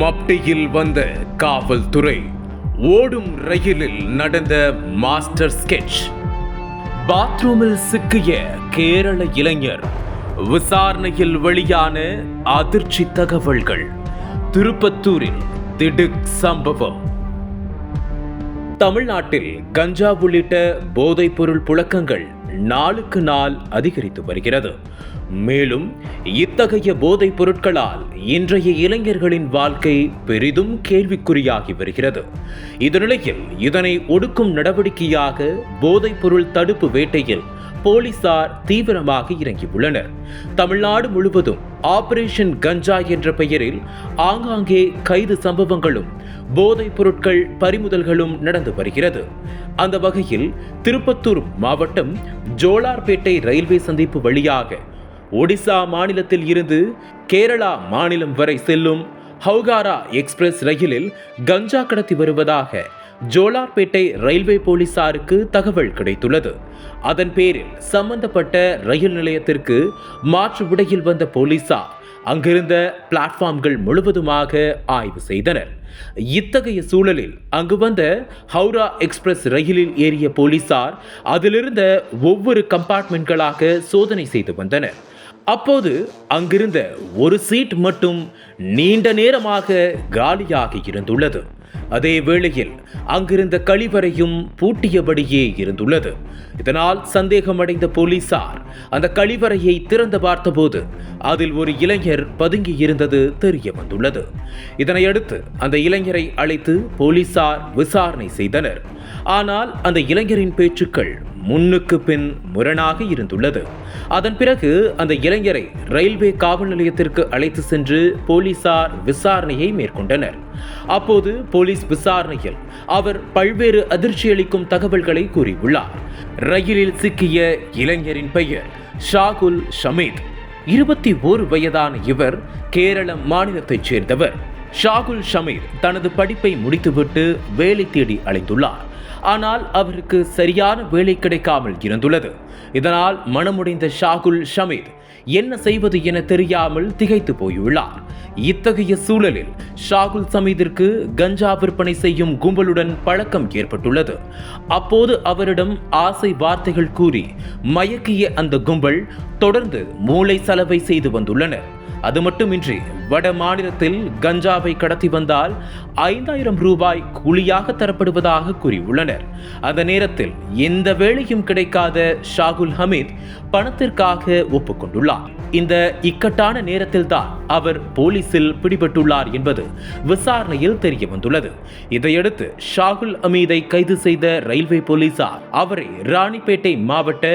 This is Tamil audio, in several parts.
மப்டியில் வந்த காவல்துறை ஓடும் ரயிலில் நடந்த மாஸ்டர் ஸ்கெட்ச். பாத்ரூமில் சிக்கிய கேரள இளைஞர் விசாரணையில் வெளியான அதிர்ச்சி தகவல்கள். திருப்பத்தூரில் திடுக் சம்பவம். தமிழ்நாட்டில் கஞ்சா உள்ளிட்ட போதைப்பொருள் புழக்கங்கள் நாளுக்கு நாள் அதிகரித்து வருகிறது. மேலும் இத்தகைய போதைப் பொருட்களால் இன்றைய இளைஞர்களின் வாழ்க்கை பெரிதும் கேள்விக்குறியாகி வருகிறது. இந்த இதனை ஒடுக்கும் நடவடிக்கையாக போதைப்பொருள் தடுப்பு வேட்டையில் போலீசார் தீவிரமாக இறங்கியுள்ளனர். தமிழ்நாடு முழுவதும் ஆபரேஷன் கஞ்சா என்ற பெயரில் ஆங்காங்கே கைது சம்பவங்களும் போதைப் பொருட்கள் பறிமுதல்களும் நடந்து வருகிறது. அந்த வகையில் திருப்பத்தூர் மாவட்டம் ஜோலார்பேட்டை ரயில்வே சந்திப்பு வழியாக ஒடிசா மாநிலத்தில் இருந்து கேரளா மாநிலம் வரை செல்லும் ஹவுகாரா எக்ஸ்பிரஸ் ரயிலில் கஞ்சா கடத்தி வருவதாக ஜோலார்பேட்டை ரயில்வே போலீசாருக்கு தகவல் கிடைத்துள்ளது. அதன் பேரில் சம்பந்தப்பட்ட ரயில் நிலையத்திற்கு மாற்று உடையில் வந்த போலீசார் அங்கிருந்த பிளாட்ஃபார்ம்கள் முழுவதுமாக ஆய்வு செய்தனர். இத்தகைய சூழலில் அங்கு வந்த ஹவுரா எக்ஸ்பிரஸ் ரயிலில் ஏறிய போலீசார் அதிலிருந்த ஒவ்வொரு கம்பார்ட்மெண்ட்களாக சோதனை செய்து வந்தனர். அப்போது அங்கிருந்த ஒரு சீட் மட்டும் நீண்ட நேரமாக காலியாக இருந்துள்ளது. அதே வேளையில் அங்கிருந்த கழிவறையும் பூட்டியபடியே இருந்துள்ளது. இதனால் சந்தேகமடைந்த போலீசார் அந்த கழிவறையை திறந்து பார்த்தபோது அதில் ஒரு இளைஞர் பதுங்கி இருந்தது தெரிய வந்துள்ளது இதனையடுத்து அந்த இளைஞரை அழைத்து போலீசார் விசாரணை செய்தனர். ஆனால் அந்த இளைஞரின் பேச்சுக்கள் முன்னுக்கு பின் முரணாக இருந்துள்ளது. அதன் பிறகு அந்த இளைஞரை ரயில்வே காவல் நிலையத்திற்கு அழைத்து சென்று போலீசார் விசாரணையை மேற்கொண்டனர். அப்போது போலீஸ் விசாரணையில் அவர் பல்வேறு அதிர்ச்சியளிக்கும் தகவல்களை கூறியுள்ளார். ரயிலில் சிக்கிய இளைஞரின் பெயர் ஷாகுல் ஷமீத். இருபத்தி ஓரு வயதான இவர் கேரள மாநிலத்தைச் சேர்ந்தவர். ஷாகுல் ஷமீர் தனது படிப்பை முடித்துவிட்டு வேலை தேடி அலைந்துள்ளார். ஆனால் அவருக்கு சரியான வேலை கிடைக்காமல் இருந்துள்ளது. இதனால் மனமுடைந்த ஷாகுல் ஷமீர் என்ன செய்வது என தெரியாமல் திகைத்து போயுள்ளார். இத்தகைய சூழலில் ஷாகுல் சமீதிற்கு கஞ்சா விற்பனை செய்யும் கும்பலுடன் பழக்கம் ஏற்பட்டுள்ளது. அப்போது அவரிடம் ஆசை வார்த்தைகள் கூறி மயக்கிய அந்த கும்பல் தொடர்ந்து மூளை சலவை செய்து வந்துள்ளனர். அது மட்டுமின்றி வட மாநிலத்தில் கஞ்சாவை கடத்தி வந்தால் ஐந்தாயிரம் ரூபாய் கூலியாக தரப்படுவதாக கூறியுள்ளனர். அந்த நேரத்தில் எந்த வேலையும் கிடைக்காத ஷாகுல் ஹமீத் பணத்திற்காக ஒப்புக்கொண்டுள்ளார். இந்த இக்கட்டான நேரத்தில்தான் அவர் போலீசில் பிடிபட்டுள்ளார் என்பது விசாரணையில் தெரிய வந்துள்ளது இதையடுத்து ஷாகுல் அமீதை கைது செய்த ரயில்வே போலீசார் அவரை ராணிப்பேட்டை மாவட்ட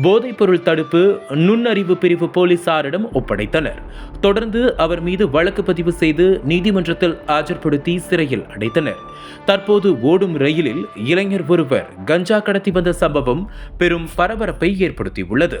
போதைப்பொருள் தடுப்பு நுண்ணறிவு பிரிவு போலீசாரிடம் ஒப்படைத்தனர். தொடர்ந்து அவர் மீது வழக்கு பதிவு செய்து நீதிமன்றத்தில் ஆஜர்படுத்தி சிறையில் அடைத்தனர். தற்போது ஓடும் ரயிலில் இளைஞர் ஒருவர் கஞ்சா கடத்தி வந்த சம்பவம் பெரும் பரபரப்பை ஏற்படுத்தியுள்ளது.